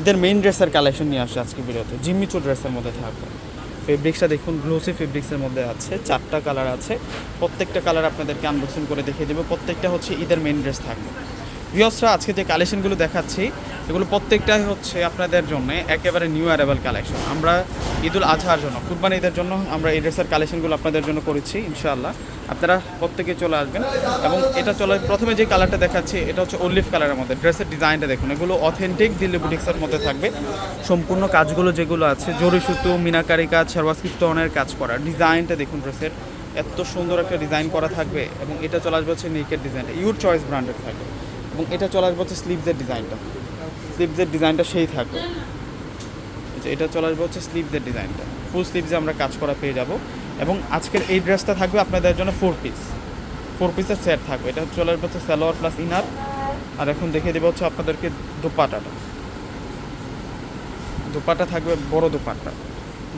ঈদের মেইন ড্রেসের কালেকশন নিয়ে আসছে আজকে ভিডিওতে। জিম্মিচু ড্রেসের মধ্যে থাকবে। ফেব্রিক্সটা দেখুন গ্লোসি ফেব্রিক্সের মধ্যে আছে, চারটা কালার আছে। প্রত্যেকটা কালার আপনাদেরকে আনবক্সিং করে দেখিয়ে দেবো। প্রত্যেকটা হচ্ছে ঈদের মেইন ড্রেস থাকবে। ভিওসরা আজকে যে কালেকশনগুলো দেখাচ্ছি এগুলো প্রত্যেকটাই হচ্ছে আপনাদের জন্য একেবারে নিউ অ্যারাইভাল কালেকশন আমরা ঈদুল আজহার জন্য কুরবানি ঈদের জন্য আমরা এই ড্রেসের কালেকশনগুলো আপনাদের জন্য করেছি, ইনশাআল্লাহ। আপনারা প্রত্যেকে চলে আসবেন এবং এটা চলে, প্রথমে যে কালারটা দেখাচ্ছি, এটা হচ্ছে অলিভ কালারের মধ্যে। ড্রেসের ডিজাইনটা দেখুন, এগুলো অথেন্টিক দিল্লি বুটিক্সের মধ্যে থাকবে। সম্পূর্ণ কাজগুলো যেগুলো আছে, জরি সুতো, মিনাকারি কাজ সারওয়াসকি স্টোনের কাজ করা। ডিজাইনটা দেখুন ড্রেসের এত সুন্দর একটা ডিজাইন করা থাকবে এবং এটা চলে আসবে হচ্ছে নেকের ডিজাইনটা ইউর চয়েস ব্র্যান্ডের থাকবে এবং এটা চলে আসবে হচ্ছে স্লিভসের ডিজাইনটা স্লিভসের ডিজাইনটা সেই থাকবে যে এটা চলে আসবে হচ্ছে স্লিভসের ডিজাইনটা। ফুল স্লিভসে আমরা কাজ করা পেয়ে যাব। এবং আজকের এই ড্রেসটা থাকবে আপনাদের জন্য ফোর পিস ফোর পিসের সেট থাকবে। এটা চলে আসবে হচ্ছে সালোয়ার প্লাস ইনার আর এখন দেখিয়ে দেবো হচ্ছে আপনাদেরকে দোপাটাটা। দোপাটা থাকবে বড় দোপাট্টা।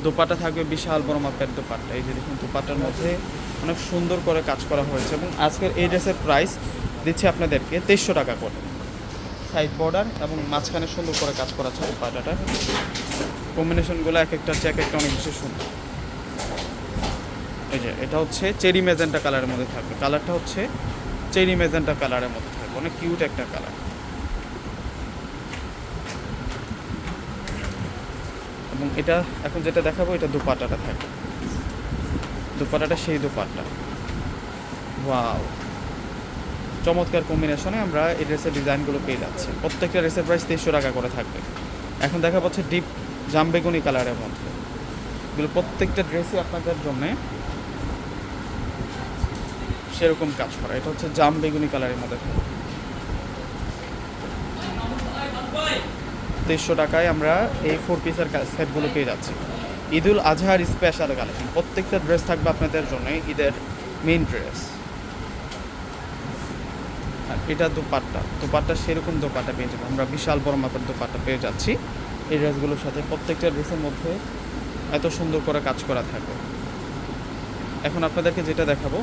দোপাটা থাকবে বিশাল বড় মাপের দোপাট্টা। এই যে দেখুন, দোপাট্টার মধ্যে অনেক সুন্দর করে কাজ করা হয়েছে। এবং আজকের এই ড্রেসের প্রাইস দিচ্ছে আপনাদেরকে তেইশশো টাকা করে। সাইড বর্ডার এবং মাঝখানে সুন্দর করে কাজ করা আছে দোপাটাটা কম্বিনেশনগুলো এক একটা এক একটা অনেক বেশি সুন্দর। এই যে, এটা হচ্ছে চেরি মেজেন্টা কালারের মধ্যে থাকবে। কালারটা হচ্ছে চেরি মেজেন্টা কালারের মধ্যে থাকবে। অনেক কিউট একটা কালার। এবং এটা এখন যেটা দেখাবো, এটা দুপাটাটা থাকবে। দুপাটাটা সেই দুপাট্টা। ওয়াও। চমৎকার কম্বিনেশনে আমরা এই ড্রেসের ডিজাইনগুলো পেয়ে যাচ্ছি। প্রত্যেকটা ড্রেসের প্রাইস তেইশশো টাকা করে থাকবে। এখন দেখা পাচ্ছে ডিপ জামবেগুনি কালারের মধ্যে। এগুলো প্রত্যেকটা ড্রেসই আপনাদের জন্যে সেরকম কাজ করা। এটা হচ্ছে জাম বেগুনি কালারের মধ্যে। তেইশশো টাকায় আমরা এই ফোর পিসের সেটগুলো পেয়ে যাচ্ছি। ঈদুল আজহার স্পেশাল কালেকশন প্রত্যেকটা ড্রেস থাকবে আপনাদের জন্য ঈদের মেইন ড্রেস আর এটা দোপাট্টা। দোপাট্টা সেরকম দোপাট্টা পেয়ে যাব আমরা বিশাল বড় মাপের দোপাট্টা পেয়ে যাচ্ছি। এই ড্রেসগুলোর সাথে প্রত্যেকটা ড্রেসের মধ্যে এত সুন্দর করে কাজ করা থাকবে। এখন আপনাদেরকে যেটা দেখাবো,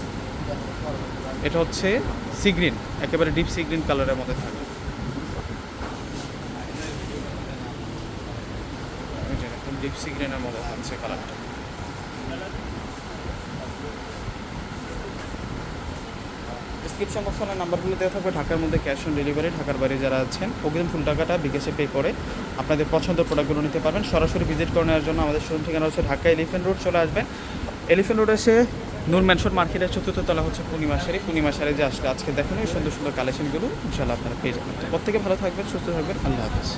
এটা হচ্ছে সিগ্রিন একেবারে ডিপ সিগ্রিন কালারের মধ্যে থাকবে। ডিপ সিগ্রিনের মধ্যে থাকছে কালারটা ডিসক্রিপশন বক্সের নাম্বারগুলো দেওয়া থাকবে। ঢাকার মধ্যে ক্যাশ অন ডেলিভারি, ঢাকার বাইরে যারা আছেন, অগ্রিম ফুল টাকাটা বিকাশে পে করে আপনাদের পছন্দের প্রোডাক্টগুলো নিতে পারবেন। সরাসরি ভিজিট করে নেওয়ার জন্য আমাদের শোরুম ঠিকানা হচ্ছে ঢাকা এলিফেন্ট রোড চলে আসবেন। এলিফেন্ট রোড এসে নূর ম্যানশন মার্কেটের চতুর্থ তলা হচ্ছে পূর্ণিমা শাড়ি পূর্ণিমা যে আসলে আজকে দেখুন, এই সুন্দর সুন্দর কালেকশনগুলো ইনশাল্লাহ আপনারা পেয়ে যাবেন। প্রত্যেকে ভালো থাকবেন, সুস্থ থাকবেন। আল্লাহ হাফিজ।